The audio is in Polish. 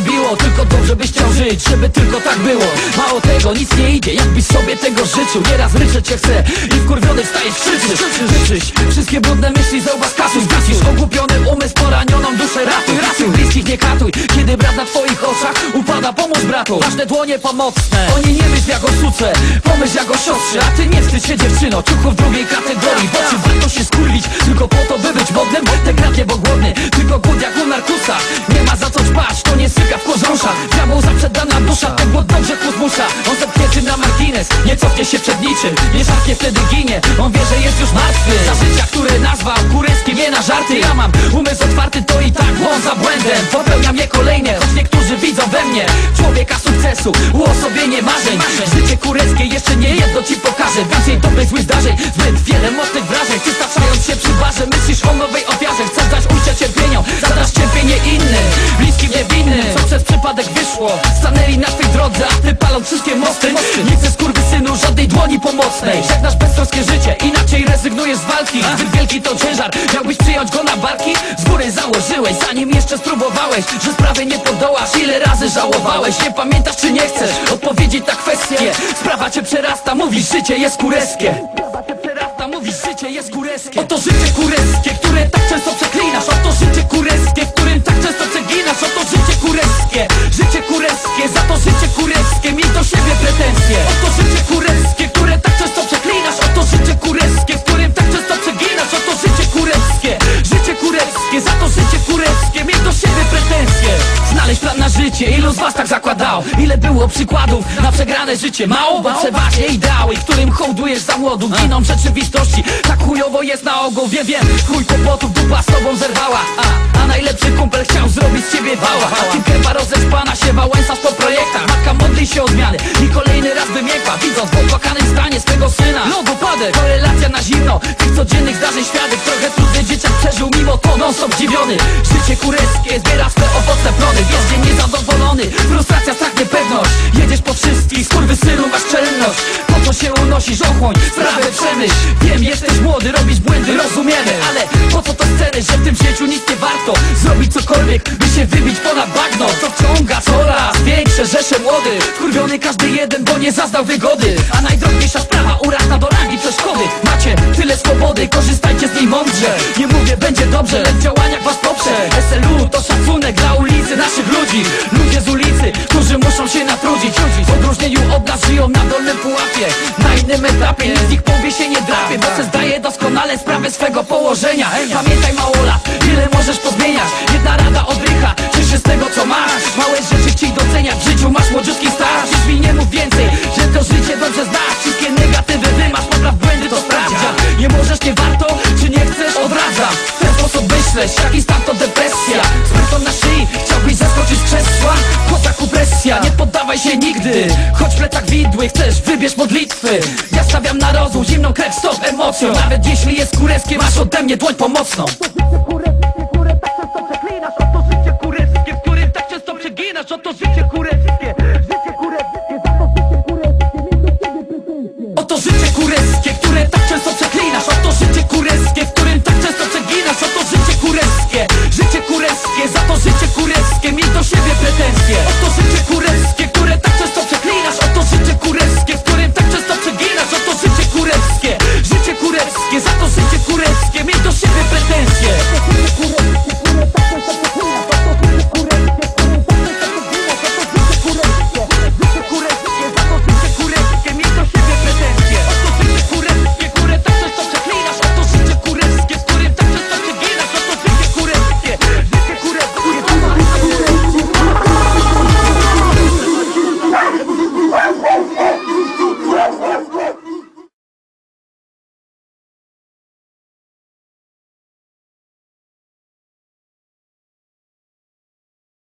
było Tylko dobrze byś chciał żyć, żeby tylko tak było. Mało tego, nic nie idzie, jakbyś sobie tego życzył. Nieraz ryczeć cię chce i wkurwiony wstajesz krzyczysz Życzysz, wszystkie brudne myśli zauważ kasuj Zgasisz ogłupiony umysł, poranioną duszę ratuj Ratuj, bliskich nie katuj, kiedy brat na twoich oczach upada Pomóż bratu, ważne dłonie pomocne Oni nie myśl jak o suce, pomyśl jak o siostrze. A ty nie wstydź się dziewczyno, ciuchów drugiej kategorii Bo czy warto się skurwić, tylko po to by głód dobrze chłód musza On zepchnięty na margines, nie cofnie się przed niczym. Nie szarpnie wtedy ginie, on wie, że jest już martwy. Za życia, które nazwał kuryskiem, nie na żarty. Ja mam umysł otwarty, to i tak błąd za błędem. Popełniam je kolejne, choć niektórzy widzą we mnie. Człowieka sukcesu, uosobienie marzeń. Życie kureckie jeszcze nie jedno ci pokażę. Więcej dobrych złych zdarzeń, zbyt wiele mocnych wrażeń. Ty staczając się przy barze, myślisz o nowej ofiarze. Chcesz dać ujście cierpieniom, zadasz cierpienie innym. Bliskim niewinnym, co przez przypadek wyszło. Stanęli na drodze, a ty paląc wszystkie mosty. Nie chcesz synu żadnej dłoni pomocnej. Żegnasz beztroskie życie, inaczej rezygnujesz z walki. Zbyt wielki to ciężar, miałbyś przyjąć go na barki. Z góry założyłeś, zanim jeszcze spróbowałeś Że sprawy nie podołasz, ile razy żałowałeś? Nie pamiętasz czy nie chcesz odpowiedzieć na kwestię Sprawa cię przerasta, mówisz życie jest kureskie. Sprawa cię przerasta, mówisz życie jest kureskie. Oto życie kureskie, które tak często przeklinasz życie, ilu z was tak zakładał? Ile było przykładów na przegrane życie? Mało, bo przeważnie ideały, którym hołdujesz za młodu Giną w rzeczywistości, tak chujowo jest na ogół Wiem, wiem, chuj kłopotów, dupa z tobą zerwała. A, a najlepszy kumpel chciał zrobić z ciebie wała. Kilka rozespana się wałęsasz po projektach Matka modli się o zmiany i kolejny raz wymiękła Widząc w opłakanym stanie swego syna. Ląd upadek, korelacja na zimno Tych codziennych zdarzeń świadek. Trochę trudny dzieciak przeżył mimo to non stop dziwiony. Życie kureckie zbiera plony Wiecznie niezadowolony, frustracja, strach, niepewność. Jedziesz po wszystkich, synu masz czelność. Po co się unosisz, ochłoń, sprawę przemyśl. Wiem, jesteś młody, robisz błędy, rozumiemy Ale po co to sceny, że w tym życiu nic nie warto Zrobić cokolwiek, by się wybić ponad bagno. Co wciąga coraz większe rzesze młody. Wkurwiony każdy jeden, bo nie zaznał wygody. A najdrobniejsza sprawa urasta do rangi przeszkody swobody, korzystajcie z niej mądrze. Nie mówię, będzie dobrze, lecz w działaniach was poprze. SLU to szacunek dla ulicy naszych ludzi. Ludzie z ulicy, którzy muszą się natrudzić. W odróżnieniu od nas żyją na dolnym pułapie. Na innym etapie, nic z nich powie się nie drapie Bo se zdaje doskonale sprawę swego położenia. Pamiętaj mało lat, ile możesz pozmieniać? Jedna rada odrycha, poddawaj się nigdy. Choć w plecach widły, chcesz, wybierz modlitwy. Ja stawiam na rozum, zimną krew, stop emocją. Nawet jeśli jest kureckie, masz ode mnie dłoń pomocną que zato se te